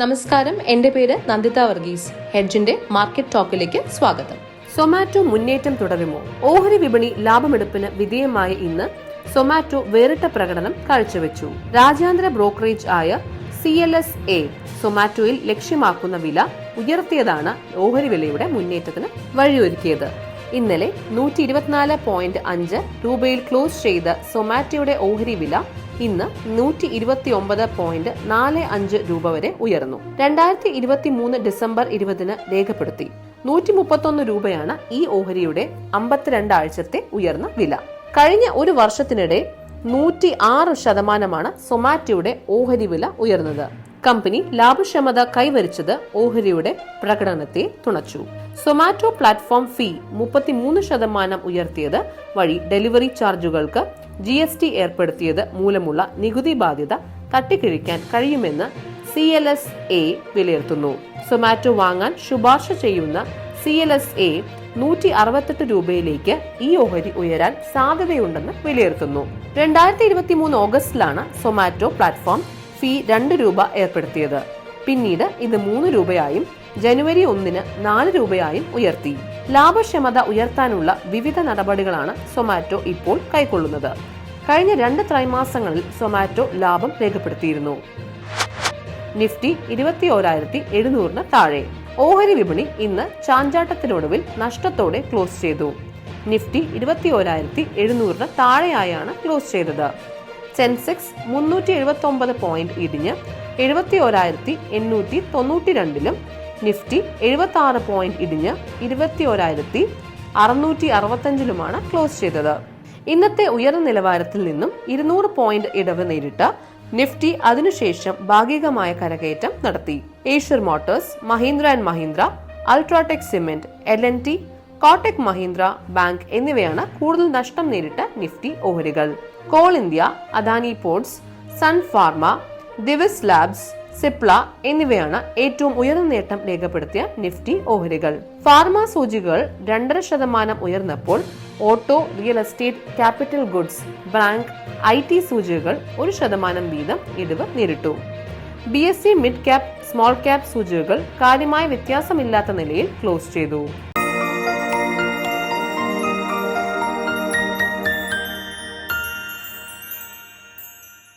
നമസ്കാരം. എന്റെ പേര് നന്ദിത വർഗീസ്. ഹെഡ്ജിന്റെ മാർക്കറ്റ് ടോക്കിലേക്ക് സ്വാഗതം. സൊമാറ്റോ മുന്നേറ്റം തുടരുമോ? ഓഹരി വിപണി ലാഭമെടുപ്പിന് വിധേയമായ ഇന്ന് സൊമാറ്റോ വേറിട്ട പ്രകടനം കാഴ്ചവെച്ചു. രാജ്യാന്തര ബ്രോക്കറേജ് ആയ സി എൽ എസ് എ സൊമാറ്റോയിൽ ലക്ഷ്യമാക്കുന്ന വില ഉയർത്തിയതാണ് ഓഹരി വിലയുടെ മുന്നേറ്റത്തിന് വഴിയൊരുക്കിയത്. ഇന്നലെ നൂറ്റി ഇരുപത്തിനാല് പോയിന്റ് അഞ്ച് രൂപയിൽ ക്ലോസ് ചെയ്ത സൊമാറ്റോയുടെ ഓഹരി വില ഇന്ന് നൂറ്റി ഇരുപത്തി ഒമ്പത് പോയിന്റ് നാല് അഞ്ച് രൂപ വരെ ഉയർന്നു. രണ്ടായിരത്തി ഇരുപത്തി മൂന്ന് ഡിസംബർ ഇരുപതിന് രേഖപ്പെടുത്തി. നൂറ്റി മുപ്പത്തൊന്ന് രൂപയാണ് ഈ ഓഹരിയുടെ അമ്പത്തിരണ്ട് ആഴ്ചത്തെ ഉയർന്ന വില. കഴിഞ്ഞ ഒരു വർഷത്തിനിടെ നൂറ്റി ആറ് ശതമാനമാണ് സൊമാറ്റോയുടെ ഓഹരി വില ഉയർന്നത്. കമ്പനി ലാഭക്ഷമത കൈവരിച്ചത് ഓഹരിയുടെ പ്രകടനത്തെ തുണച്ചു. സൊമാറ്റോ പ്ലാറ്റ്ഫോം ഫീ മുപ്പത്തിമൂന്ന് ശതമാനം ഉയർത്തിയത് വഴി ഡെലിവറി ചാർജുകൾക്ക് ജി എസ് ടി ഏർപ്പെടുത്തിയത് മൂലമുള്ള നികുതി ബാധ്യത തട്ടിക്കിഴിക്കാൻ കഴിയുമെന്ന് സി എൽ എസ് എ വിലയിരുത്തുന്നു. സൊമാറ്റോ വാങ്ങാൻ ശുപാർശ ചെയ്യുന്ന സി എൽ എസ് എ നൂറ്റി അറുപത്തെട്ട് രൂപയിലേക്ക് ഈ ഓഹരി ഉയരാൻ സാധ്യതയുണ്ടെന്ന് വിലയിരുത്തുന്നു. രണ്ടായിരത്തി ഇരുപത്തി മൂന്ന് ഓഗസ്റ്റിലാണ് സൊമാറ്റോ പ്ലാറ്റ്ഫോം ഫീ രണ്ട് രൂപ ഏർപ്പെടുത്തിയത്. പിന്നീട് ഇത് മൂന്ന് രൂപയായും ജനുവരി ഒന്നിന് നാല് രൂപയായും ഉയർത്തി. ലാഭക്ഷമത ഉയർത്താനുള്ള വിവിധ നടപടികളാണ് സൊമാറ്റോ ഇപ്പോൾ കൈക്കൊള്ളുന്നത്. കഴിഞ്ഞ രണ്ട് ത്രൈമാസങ്ങളിൽ സൊമാറ്റോ ലാഭം രേഖപ്പെടുത്തിയിരുന്നു. നിഫ്റ്റി ഇരുപത്തി ഓരായിരത്തി എഴുന്നൂറിന് താഴെ. ഓഹരി വിപണി ഇന്ന് ചാഞ്ചാട്ടത്തിനൊടുവിൽ നഷ്ടത്തോടെ ക്ലോസ് ചെയ്തു. നിഫ്റ്റി ഇരുപത്തി ഓരായിരത്തി എഴുന്നൂറിന് താഴെയായാണ് ക്ലോസ് ചെയ്തത്. സെൻസെക്സ് മുന്നൂറ്റി എഴുപത്തി ഒമ്പത് പോയിന്റ് ഇടിഞ്ഞ് എഴുപത്തി ഓരായിരത്തി എണ്ണൂറ്റി തൊണ്ണൂറ്റി രണ്ടിലും നിഫ്റ്റി എഴുപത്തി ആറ് പോയിന്റ് ഇടിഞ്ഞ് ഇരുപത്തി ഓരായിരത്തി അറുന്നൂറ്റി അറുപത്തഞ്ചിലുമാണ് ക്ലോസ് ചെയ്തത്. ഇന്നത്തെ ഉയർന്ന നിലവാരത്തിൽ നിന്നും ഇരുന്നൂറ് പോയിന്റ് ഇടവ് നേരിട്ട നിഫ്റ്റി അതിനുശേഷം ഭാഗികമായ കരകയറ്റം നടത്തി. Eicher motors Mahindra and Mahindra UltraTech cement L N T Kotak Mahindra bank എന്നിവയാണ് കൂടുതൽ നഷ്ടം നേരിട്ട നിഫ്റ്റി ഓഹരികൾ. Coal India Adani ports Sun Pharma Divis labs Cipla എന്നിവയാണ് ഏറ്റവും ഉയർന്ന നേട്ടം രേഖപ്പെടുത്തിയ നിഫ്റ്റി ഓഹരികൾ. ഫാർമ സൂചികകൾ രണ്ടര ശതമാനം ഉയർന്നപ്പോൾ auto real estate capital goods bank I T സൂചികകൾ ഒരു ശതമാനം വീതം ഇടിവ് നേരിട്ടു. B S C mid cap small cap സൂചികകൾ കാര്യമായ വ്യത്യാസമില്ലാത്ത നിലയിൽ ക്ലോസ് ചെയ്തു.